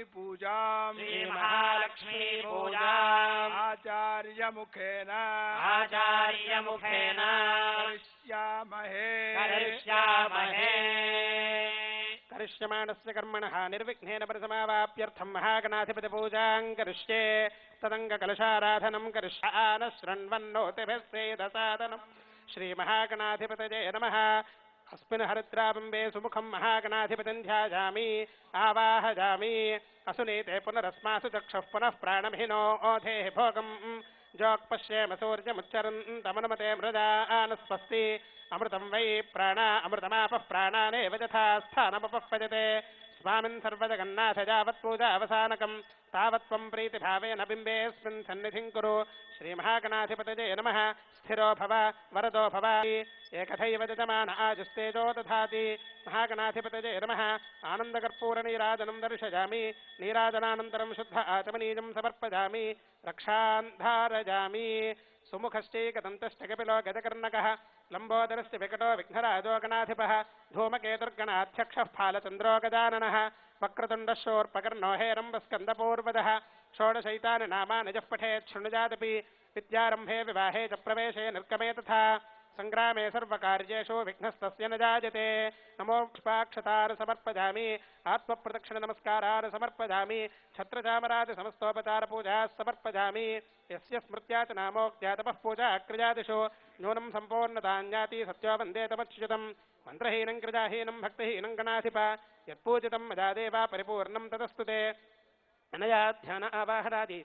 महालक्ष्मी पूजा महालक्ष्मी पूजा आचार्य मुखेन आचार्य मुखेन करिष्यामहे। करिष्यामहे। करिष्यमाणस्य कर्मणः निर्विघ्नेन परिसमावाप्यर्थं महागणाधिपतिपूजां करिष्ये। तदङ्गकलशाराधनं करिष्यानशृण्वन्नोतिभिः श्री श्रीमहागणाधिपतये नमः। अस्मिन् हरिद्राबिम्बे सुमुखम् महागणाधिपतिम् ध्यायामि आवाहयामि। असुनीते पुनरस्मासु चक्षुः पुनः प्राणभिनो ओधेः भोगम्। जोक्पश्येम सूर्यमुच्चरन्तमनुमते मृदानस्वस्ति अमृतं वै प्राणा अमृतमापः प्राणानेव यथा स्थानमुपह्वजते स्वामिन् सर्वजगन्नाथ यावत् पूजावसानकम् तावत् त्वं प्रीतिभावेन बिम्बेऽस्मिन् सन्निधिं कुरु। श्रीमहागणाधिपतये नमः। स्थिरो भव वरदो भव। एकथैव यजमान आजुस्तेजो दधाति। महागणाधिपतये नमः। आनन्दकर्पूरनीराजनं दर्शयामि। नीराजनानन्तरं शुद्ध आचमनीयं समर्पयामि। रक्षान् धारयामि सुमुखश्चैकदन्तश्च कपिलो गजकर्णकः लम्बोदरस्य विकटो विघ्नराजो गणाधिपः धूमकेतुर्गणाध्यक्षः फालचन्द्रो गजाननः वक्रतुण्डः शोर्पकर्णो हेरम्बस्कन्दपूर्वजः षोडशैतानि नामानि जः पठेत् शृणुजादपि विद्यारम्भे विवाहे च प्रवेशे निर्गमे तथा सङ्ग्रामे सर्वकार्येषु विघ्नस्तस्य न जायते। नमो पुष्पाक्षतार समर्पयामि आत्मप्रदक्षिणनमस्कारान् समर्पयामि छत्रचामरादिसमस्तोपचारपूजाः समर्पयामि। यस्य स्मृत्या च नामोक्त्या तपः पूजा क्रियादिषु। न्यूनं सम्पूर्णताञ्जाति सत्यो वन्दे तमच्युतम्। मन्त्रहीनं क्रियाहीनं भक्तिहीनं गणाधिप। यत्पूजितं मया देवा परिपूर्णं तदस्तु ते। अनया ध्यान आवाहनादि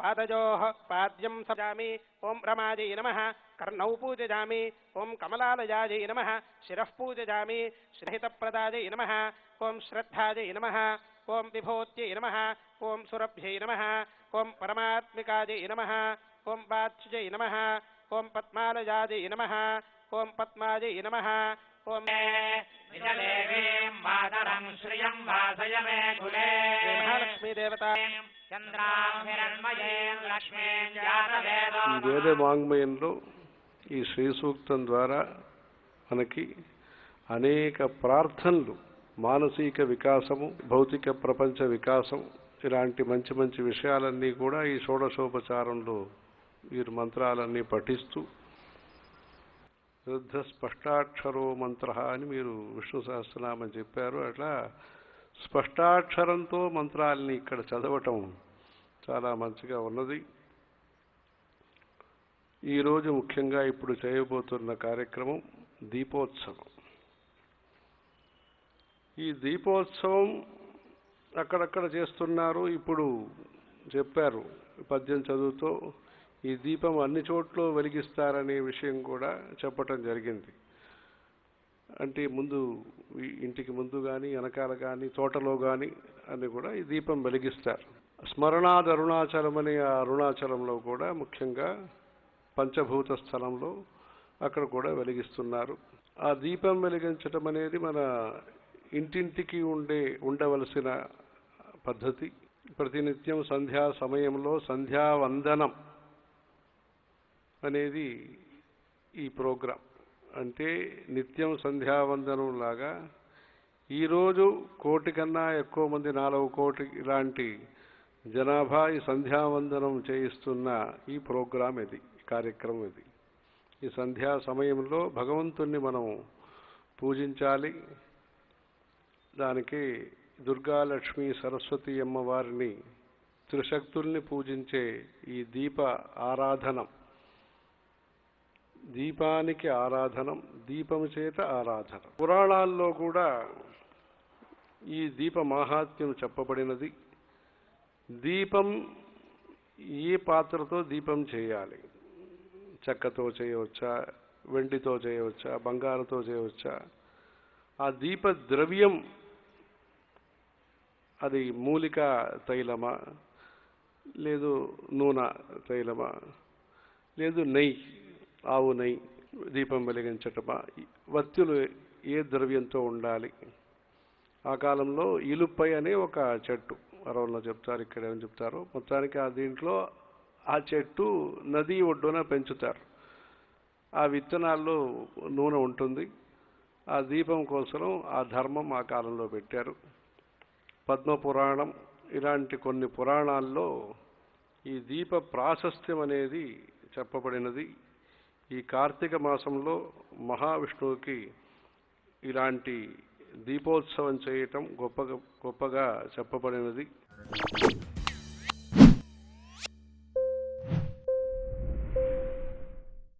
पादयोः पाद्यं सजामि। ॐ रमायै नमः। कर्णौ पूजयामि। ॐ कमलालयायै नमः। शिरः पूजयामि। श्रहितप्रदायै नमः। ॐ श्रद्धायै नमः। ॐ विभूत्यै नमः। ॐ सुरभ्यै नमः। ॐ परमात्मिकायै नमः। ॐ वाच्यै नमः। ॐ पद्मालयायै नमः। ॐ पद्मायै नमः। ॐ मातरम् श्रियम् वासय मे कुले। ఈ వేద వాంగ్మయంలో ఈ శ్రీ సూక్తం ద్వారా మనకి అనేక ప్రార్థనలు మానసిక వికాసము భౌతిక ప్రపంచ వికాసం ఇలాంటి మంచి మంచి విషయాలన్నీ కూడా ఈ షోడశోపచారంలో వీరు మంత్రాలన్నీ పఠిస్తూ రుద్ధ స్పష్టాక్షరో మంత్ర అని మీరు విష్ణు సహస్రనామని చెప్పారు. అట్లా స్పష్టాక్షరంతో మంత్రాల్ని ఇక్కడ చదవటం చాలా మంచిగా ఉన్నది. ఈరోజు ముఖ్యంగా ఇప్పుడు చేయబోతున్న కార్యక్రమం దీపోత్సవం. ఈ దీపోత్సవం అక్కడక్కడ చేస్తున్నారు. ఇప్పుడు చెప్పారు పద్యం చదువుతో ఈ దీపం అన్ని చోట్ల వెలిగిస్తారనే విషయం కూడా చెప్పటం జరిగింది. అంటే ముందు ఇంటికి ముందు కానీ వెనకాల కానీ తోటలో కానీ అని కూడా ఈ దీపం వెలిగిస్తారు. స్మరణాద్ అరుణాచలం అనే ఆ అరుణాచలంలో కూడా ముఖ్యంగా పంచభూత స్థలంలో అక్కడ కూడా వెలిగిస్తున్నారు. ఆ దీపం వెలిగించటం అనేది మన ఇంటింటికి ఉండే ఉండవలసిన పద్ధతి. ప్రతినిత్యం సంధ్యా సమయంలో సంధ్యావందనం అనేది ఈ ప్రోగ్రాం. అంటే నిత్యం సంధ్యావందనం లాగా ఈరోజు కోటి కన్నా ఎక్కువ మంది నాలుగు కోటి ఇలాంటి జనాభా ఈ సంధ్యావందనం చేయిస్తున్న ఈ ప్రోగ్రాం ఇది కార్యక్రమం ఇది. ఈ సంధ్యా సమయంలో భగవంతుణ్ణి మనం పూజించాలి. దానికి దుర్గాలక్ష్మి సరస్వతి అమ్మవారిని త్రిశక్తుల్ని పూజించే ఈ దీప ఆరాధనం దీపానికి ఆరాధనం దీపము చేత ఆరాధన. పురాణాల్లో కూడా ఈ దీప మాహాత్మ్యం చెప్పబడినది. దీపం ఏ పాత్రతో దీపం చేయాలి? చెక్కతో చేయవచ్చా? వెండితో చేయవచ్చా? బంగారుతో చేయవచ్చా? ఆ దీప ద్రవ్యం అది మూలిక తైలమా? లేదు నూనె తైలమా? లేదు నెయ్యి ఆవునై దీపం వెలిగించటమా? వత్తులు ఏ ద్రవ్యంతో ఉండాలి? ఆ కాలంలో ఇలుపై అనే ఒక చెట్టు అరవల్లో చెప్తారు ఇక్కడ ఏమని చెప్తారు? మొత్తానికి ఆ దీంట్లో ఆ చెట్టు నది ఒడ్డున పెంచుతారు. ఆ విత్తనాల్లో నూనె ఉంటుంది. ఆ దీపం కోసం ఆ ధర్మం ఆ కాలంలో పెట్టారు. పద్మ పురాణం ఇలాంటి కొన్ని పురాణాల్లో ఈ దీప ప్రాశస్త్యం అనేది చెప్పబడినది. ఈ కార్తీక మాసంలో మహావిష్ణువుకి ఇలాంటి దీపోత్సవం చేయటం గొప్పగా గొప్పగా చెప్పబడినది.